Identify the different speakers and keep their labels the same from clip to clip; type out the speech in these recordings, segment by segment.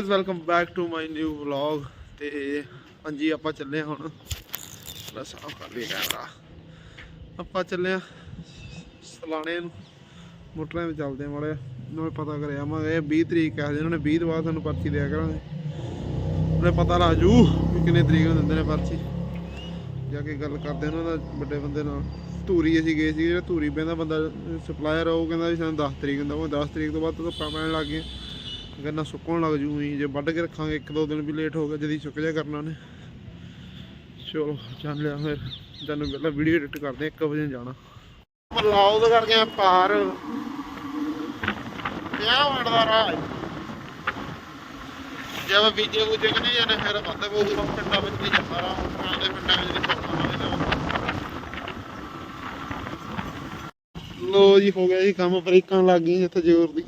Speaker 1: ਤੇ welcome back to my new vlog ਤੇ ਹਾਂਜੀ, ਆਪਾਂ ਚੱਲੇ ਹੁਣ। ਬਸ ਆਫ ਕਰ ਲਈ ਕੈਮਰਾ ਆਪਾਂ ਚੱਲੇ ਆ ਸਲਾਣੇ ਨੂੰ। ਮੋਟਰਾਂ ਤੇ ਚੱਲਦੇ ਮਾੜੇ ਨਾਲੇ ਪਤਾ ਕਰਿਆ ਮੈਂ ਇਹ 20 ਤਰੀਕ ਆ ਜਿਹਨਾਂ ਨੇ 20 ਤੋਂ ਬਾਅਦ ਤੁਹਾਨੂੰ ਪਰਚੀ ਦਿਆ ਕਰਾਂਗੇ। ਉਹਨੇ ਪਤਾ ਲਾ ਜੂ ਵੀ ਕਿੰਨੇ ਤਰੀਕ ਨੂੰ ਦਿੰਦੇ ਨੇ ਪਰਚੀ। ਜਾ ਕੇ ਗੱਲ ਕਰਦੇ ਉਹਨਾਂ ਦਾ ਵੱਡੇ ਬੰਦੇ ਨਾਲ। ਧੂਰੀ ਅਸੀਂ ਗਏ ਸੀ ਜਿਹੜਾ ਧੂਰੀ ਪੈਂਦਾ ਬੰਦਾ ਸਪਲਾਇਰ ਉਹ ਕਹਿੰਦਾ ਵੀ ਸਾਨੂੰ 10 ਤਰੀਕ ਦਾ ਉਹ 10 ਤਰੀਕ ਤੋਂ ਬਾਅਦ ਤਾਂ ਪੈਣ ਲੱਗ ਗਏ ਗੰਨਾ ਸੁੱਕਣ ਲੱਗ ਜੂ ਹੀ ਜੇ ਵੱਢ ਕੇ ਰੱਖਾਂਗੇ, ਇੱਕ ਦੋ ਦਿਨ ਵੀ ਲੇਟ ਹੋ ਗਿਆ ਜਦੀ ਸੁੱਕ ਜਾ ਕਰਨਾ ਨੇ ਚਲੋ, ਚੱਲ ਲਿਆ ਫਿਰ। ਤੁਹਾਨੂੰ ਪਹਿਲਾਂ ਵੀਡੀਓ ਐਡਿਟ ਕਰਦੇ 1 ਵਜੇ ਜਾਣਾ। ਮਲਾਉਦ ਕਰ ਗਿਆ ਪਾਰ। ਕਿਆ ਵੜਦਾ ਰਾਹ ਜਦ ਬੀਜੇ ਬੂਜੇ ਕਿ ਨਹੀਂ ਜਾਣੇ, ਫਿਰ ਬੰਦੇ ਉਹ ਪਿੰਡਾਂ ਵਿੱਚ ਨਹੀਂ ਜਾਂਦਾ ਰਾਹ। ਪੁਰਾਣੇ ਦੇ ਪਿੰਡਾਂ ਵਿੱਚ ਨਹੀਂ ਚੱਲਦਾ ਲੋ ਜੀ, ਹੋ ਗਿਆ ਜੀ ਕੰਮ, ਬ੍ਰੇਕਾਂ ਲੱਗ ਗਈਆਂ ਜਿੱਥੇ ਜ਼ੋਰ ਦੀ।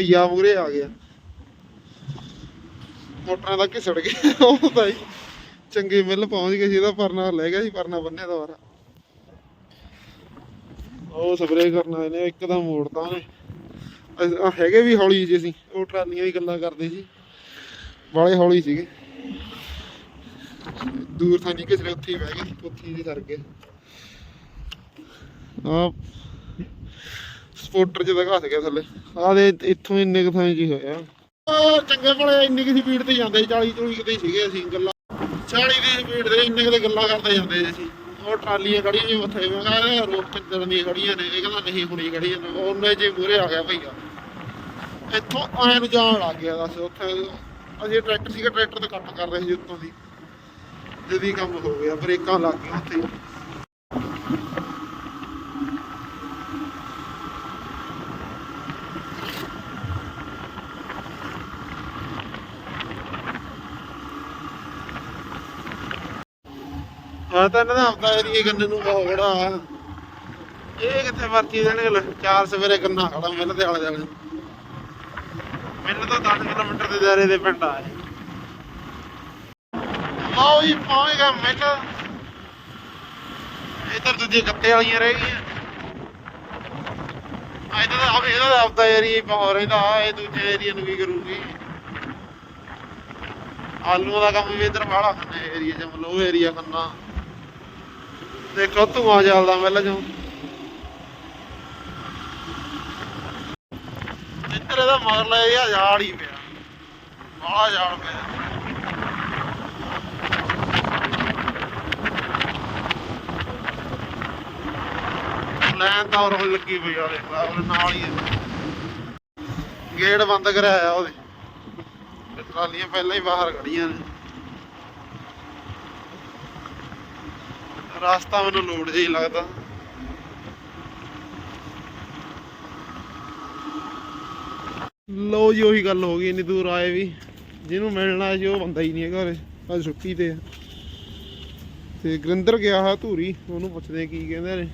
Speaker 1: ਭਈਆ ਮੂਰੇ ਆ ਗਿਆ। ਮੋਟਰਾਂ ਦਾ ਘਿਸੜ ਗਿਆ ਉਹ ਤਾਂ ਜੀ ਚੰਗੀ ਮਿੱਲ ਪਹੁੰਚ ਗਏ ਸੀ ਇਹਦਾ ਪਰਨਾ ਲੈ ਗਿਆ ਸੀ ਪਰਨਾ ਬੰਨਿਆ ਦੁਬਾਰਾ। ਉਹ ਸਪਰੇਅ ਕਰਨ ਆਏ ਇੱਕਦਮ ਮੋੜਤਾ ਉਹਨੇ। ਹੈਗੇ ਵੀ ਹੌਲੀ ਜਿਹੇ ਸੀ ਉਹ ਟਰਾਲੀਆਂ ਦੀ ਗੱਲਾਂ ਕਰਦੇ ਸੀ। ਵਾਲੇ ਹੌਲੀ ਸੀਗੇ। ਦੂਰ ਥਾਂ ਨਹੀਂ ਕਿਸੇ ਉੱਥੇ ਹੀ ਬਹਿ ਗਏ ਸੀ, ਉੱਥੇ ਹੀ ਸਰ ਗਏ। ਆ ਸਪੋਰਟਰ ਚ ਤਾਂ ਗਿਆ ਥੱਲੇ। ਆ ਦੇ ਇੱਥੋਂ ਇੰਨੇ ਕੁ ਥਾਂ 'ਚ ਹੋਇਆ ਚੰਗੇ ਭਲੇ ਇੰਨੀ ਕੁ ਸਪੀਡ ਤੇ ਜਾਂਦੇ ਸੀ 40 ਕਿਤੇ ਸੀਗੇ ਅਸੀਂ ਗੱਲਾਂ। 40 ਦੀ ਸਪੀਡ ਤੇ ਇੰਨੇ ਕੁ ਗੱਲਾਂ ਕਰਦੇ ਜਾਂਦੇ ਸੀ ਉਹ ਟਰਾਲੀਆਂ ਖੜੀਆਂ ਜੀ ਉੱਥੇ, ਮੈਂ ਕਹਿੰਦਾ ਰੋਕ ਚੱਲਣ ਦੀਆਂ ਖੜੀਆਂ ਨੇ, ਇਹ ਕਹਿੰਦਾ ਨਹੀਂ ਹੁਣੀ ਖੜੀਆਂ ਨੇ। ਉਹਨੇ ਜੇ ਮੂਰੇ ਆ ਗਿਆ ਭਈਆ। ਇੱਥੋਂ ਆਏ ਨੂੰ ਜਾਣ ਲੱਗ ਗਿਆ, ਦੱਸ ਉੱਥੇ। ਅਸੀਂ ਟਰੈਕਟਰ ਸੀਗਾ, ਟਰੈਕਟਰ ਤੇ ਕੱਟ ਕਰ ਰਹੇ ਸੀ ਉੱਤੋਂ ਦੀ। ਜਦੀ ਕੰਮ ਹੋ ਗਿਆ, ਬ੍ਰੇਕਾਂ ਲੱਗ ਗਈਆਂ ਉੱਥੇ। ਹੀ। ਹਾਂ ਤਾਂ ਇਹਨਾਂ ਦਾ ਹਫਤਾ ਏਰੀਏ ਗੰਨੇ ਨੂੰ ਬਹੁਤ ਬੜਾ ਇਹ ਕਿੱਥੇ ਵਰਤੀ ਦੇਣਗੇ ਚਾਰ ਸਵੇਰੇ ਗੰਨਾ ਖੜਾ, ਮਿਲ ਦੇ ਆਲੇ ਦੁਆਲੇ। ਮਿਲ ਤਾਂ 10 ਕਿਲੋਮੀਟਰ ਦੇ ਦਾਇਰੇ ਦੇ ਪਿੰਡ ਆ ਲਓ ਜੀ, ਪਹੁੰਚ ਗਿਆ ਮਿਲ। ਇਧਰ ਦੂਜੇ ਗੱਤੇ ਵਾਲੀਆਂ ਰਹਿ ਗਈਆਂ। ਆ ਇਹਦਾ ਤਾਂ ਇਹਦਾ ਤਾਂ ਹਫਤਾ ਏਰੀਆ ਹੀ ਰਹਿੰਦਾ ਇਹ ਦੂਜੇ ਏਰੀਆ ਨੂੰ ਕੀ ਕਰੂਗੀ। ਆਲੂਆਂ ਦਾ ਕੰਮ ਵੀ ਇਧਰ ਵਾਲਾ ਖੰਨੇ ਏਰੀਆ ਚ ਮਤਲਬ ਉਹ ਏਰੀਆ ਖੰਨਾ ਦੇਖੋ ਧੂਆਂ ਚੱਲਦਾ ਪਹਿਲਾਂ ਜੋ ਇੱਧਰ ਇਹਦਾ ਮਗਰਲਾ ਏਰੀਆ ਜਾੜ ਹੀ ਪਿਆ। ਬਾਹਲਾ ਜਾੜ ਪਿਆ। ਲੈਣ ਤਾਂ ਹੋਰ ਲੱਗੀ ਪਈ ਆ, ਦੇਖ ਲਾ ਨਾਲ ਹੀ ਗੇਟ ਬੰਦ ਕਰਾਇਆ ਉਹਦੇ। ਟਰਾਲੀਆਂ ਪਹਿਲਾਂ ਹੀ ਬਾਹਰ ਖੜੀਆਂ ਨੇ। ਰਸਤਾ ਮੈਨੂੰ ਲੋਡ ਜਿਹਾ ਲੱਗਦਾ। ਲੋ ਜੀ, ਉਹੀ ਗੱਲ ਹੋ ਗਈ, ਇੰਨੀ ਦੂਰ ਆਏ ਵੀ। ਜਿਹਨੂੰ ਮਿਲਣਾ ਸੀ ਉਹ ਬੰਦਾ ਹੀ ਨਹੀਂ ਹੈਗਾ ਉਰੇ। ਅੱਜ ਛੁੱਟੀ ਤੇ ਆ। ਤੇ ਗੁਰਿੰਦਰ ਗਿਆ ਹੈ ਧੂਰੀ, ਉਹਨੂੰ ਪੁੱਛਦੇ ਕੀ ਕਹਿੰਦੇ ਨੇ।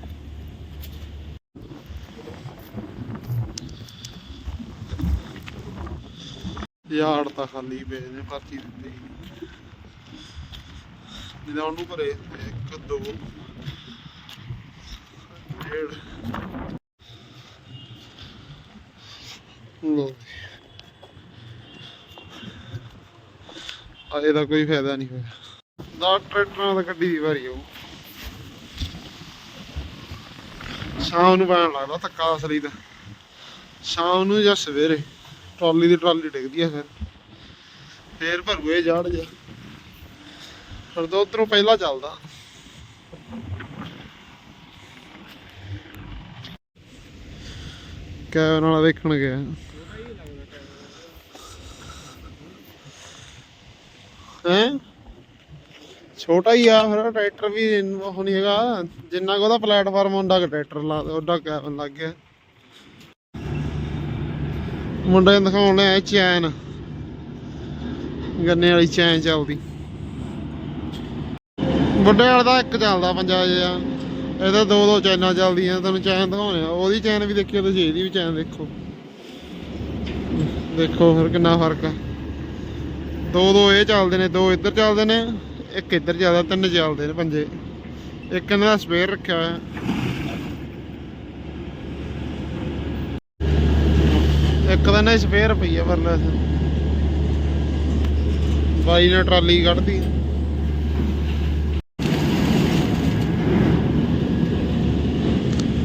Speaker 1: ਯਾਰ ਤਾਂ ਖਾਲੀ ਪਏ ਨੇ, ਪਰਚੀ ਦਿੱਤੀ। ਜਿਹਦਾ ਉਹਨੂੰ ਭਰੇ ਇੱਕ, ਦੋ ਲੋ ਆ ਇਹਦਾ ਕੋਈ ਫਾਇਦਾ ਨਹੀਂ ਹੋਇਆ। ਦਾ ਟਰੈਕਟਰਾਂ ਦਾ ਗੱਡੀ ਦੀ ਵਾਰੀ ਆਉ ਸ਼ਾਮ ਨੂੰ ਪੈਣ ਲੱਗਦਾ ਧੱਕਾ ਅਸਲੀ ਦਾ। ਸ਼ਾਮ ਨੂੰ ਜਾਂ ਸਵੇਰੇ ਟਰਾਲੀ ਦੀ ਟਰਾਲੀ ਡਿੱਗਦੀ ਆ ਫਿਰ। ਫੇਰ ਭਰੂਏ ਜਾੜ ਜਾ ਫਿਰ ਤਾਂ ਉਧਰੋਂ ਪਹਿਲਾਂ ਚੱਲਦਾ। ਕੈ ਨਾਲ ਵੇਖਣ ਗਿਆ। ਹੈ? ਛੋਟਾ ਹੀ ਆ, ਫਿਰ ਟਰੈਕਟਰ ਵੀ ਉਹ ਨਹੀਂ ਹੈਗਾ। ਜਿੰਨਾ ਕੁ ਉਹਦਾ ਪਲੇਟਫਾਰਮ ਹੁੰਦਾ ਕਿ ਟਰੈਕਟਰ ਲਾ ਉਹਦਾ ਕੈਬਨ ਲੱਗ ਗਿਆ। ਮੁੰਡੇ ਨੂੰ ਦਿਖਾਉਣ ਲਿਆ ਚੈਨ। ਗੰਨੇ ਵਾਲੀ ਚੈਨ ਚੱਲਦੀ। ਵੱਡੇ ਵਾਲਾ ਦਾ ਇੱਕ ਚੱਲਦਾ ਪੰਜਾ ਜਿਹਾ। ਇਹਦਾ ਦੋ ਦੋ ਚੈਨਾਂ ਚੱਲਦੀਆਂ ਤੁਹਾਨੂੰ ਚੈਨ ਦਿਖਾਉਣੇ ਆ। ਉਹਦੀ ਚੈਨ ਵੀ ਦੇਖਿਓ ਤੁਸੀਂ ਇਹਦੀ ਵੀ ਚੈਨ ਦੇਖੋ। ਦੇਖੋ ਫਿਰ ਕਿੰਨਾ ਫ਼ਰਕ ਆ। ਦੋ ਦੋ ਇਹ ਚੱਲਦੇ ਨੇ, ਦੋ ਇੱਧਰ ਚੱਲਦੇ ਨੇ, ਇੱਕ ਇੱਧਰ ਚੱਲਦਾ, ਤਿੰਨ ਚੱਲਦੇ ਨੇ ਪੰਜੇ। ਇੱਕ ਇਹਨਾਂ ਦਾ ਸਪੇਅਰ ਰੱਖਿਆ ਹੋਇਆ। ਇੱਕ ਦਾ ਨਾ ਸਪੇਅਰ ਪਈ ਆ ਪਰਲੇ ਬਾਈ ਨੇ ਟਰਾਲੀ ਕੱਢਤੀ।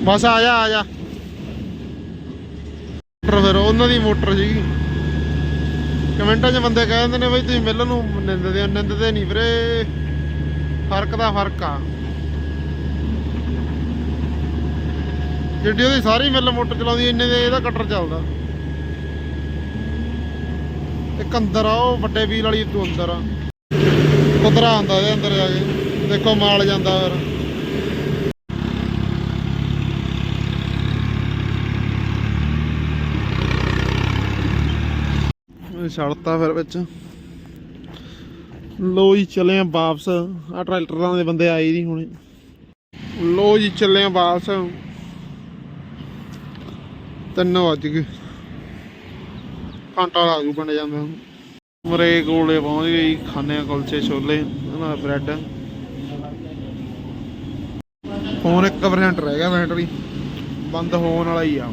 Speaker 1: ਬਸ ਆ ਜਾ ਆ ਜਾ। ਮੋਟਰ ਫਿਰ, ਉਹਨਾਂ ਦੀ ਮੋਟਰ ਸੀਗੀ। ਕਮੈਂਟਾਂ 'ਚ ਬੰਦੇ ਕਹਿ ਦਿੰਦੇ ਨੇ ਬਈ ਤੁਸੀਂ ਮਿਲ ਨੂੰ ਨਿੰਦਦੇ ਹੋ, ਨਿੰਦਦੇ ਨਹੀਂ ਵੀਰੇ। ਫ਼ਰਕ ਦਾ ਫ਼ਰਕ ਆ। ਜਿੱਡੀ ਉਹਦੀ ਸਾਰੀ ਮਿਲ ਮੋਟਰ ਚਲਾਉਂਦੀ, ਇੰਨੇ ਦੇ ਇਹਦਾ ਕਟਰ ਚੱਲਦਾ। ਇੱਕ ਅੰਦਰ ਆ, ਉਹ ਵੱਡੇ ਵੀਲ ਵਾਲੀ ਤੋਂ ਅੰਦਰ ਆ। ਕੁਦਰਾ ਆਉਂਦਾ ਇਹਦੇ ਅੰਦਰ ਜਾ ਕੇ। ਦੇਖੋ, ਮਾਲ ਜਾਂਦਾ ਫਿਰ। ਇਹ ਛੱਡਤਾ ਫਿਰ ਵਿੱਚ। ਲੋ ਜੀ, ਚੱਲੇ ਆ ਵਾਪਸ। ਆ ਟਰੈਕਟਰਾਂ ਦੇ ਬੰਦੇ ਆਏ ਨਹੀਂ ਹੁਣੇ। ਲੋ ਜੀ, ਚੱਲੇ ਆ ਵਾਪਸ। ਤਿੰਨ ਵੱਜ ਗਏ। ਘੰਟਾ ਲੱਗ ਜੂ ਪਿੰਡ ਜਾਂਦੇ ਹੁਣ ਮਰੇ ਕੋਲੇ ਪਹੁੰਚ ਗਏ ਖਾਣੇ ਕੁਲਚੇ ਛੋਲੇ ਨਾਲ ਬ੍ਰੈਡ। ਫੋਨ 1% ਰਹਿ ਗਿਆ ਬੈਟਰੀ ਬੰਦ ਹੋਣ ਵਾਲਾ ਹੀ ਆ।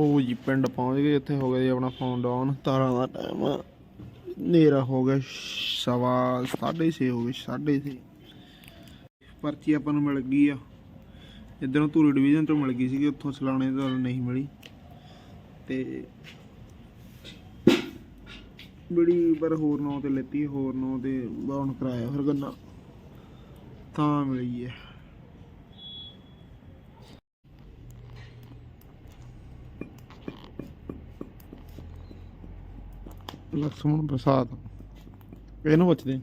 Speaker 1: ਉਹ ਜੀ ਪਿੰਡ ਪਹੁੰਚ ਗਏ, ਇੱਥੇ ਹੋ ਗਿਆ ਜੀ ਆਪਣਾ ਫੋਨ ਡਾਊਨ ਤਾਰਾਂ ਦਾ ਟਾਈਮ ਹਨੇਰਾ ਹੋ ਗਿਆ, ਸਵਾ 6:30 ਹੋ ਗਏ 6:30 ਪਰਚੀ ਆਪਾਂ ਨੂੰ ਮਿਲ ਗਈ ਆ। ਇੱਧਰੋਂ ਧੂਰੀ ਡਿਵੀਜ਼ਨ ਤੋਂ ਮਿਲ ਗਈ ਸੀਗੀ, ਉੱਥੋਂ ਸਲਾਣੇ ਤੋਂ ਨਹੀਂ ਮਿਲੀ। ਤੇ ਬੜੀ ਪਰ ਹੋਰ ਨਾਂ ਤੇ ਲੈਤੀ, ਹੋਰ ਨਾਂ ਤੇ ਬਾਉਣ ਕਰਾਇਆ ਫਿਰ ਗੰਨਾ। ਤਾਂ ਮਿਲੀ ਹੈ ਲਕਸ਼ਮਣ ਪ੍ਰਸਾਦ। ਇਹਨੂੰ ਪੁੱਛਦੇ।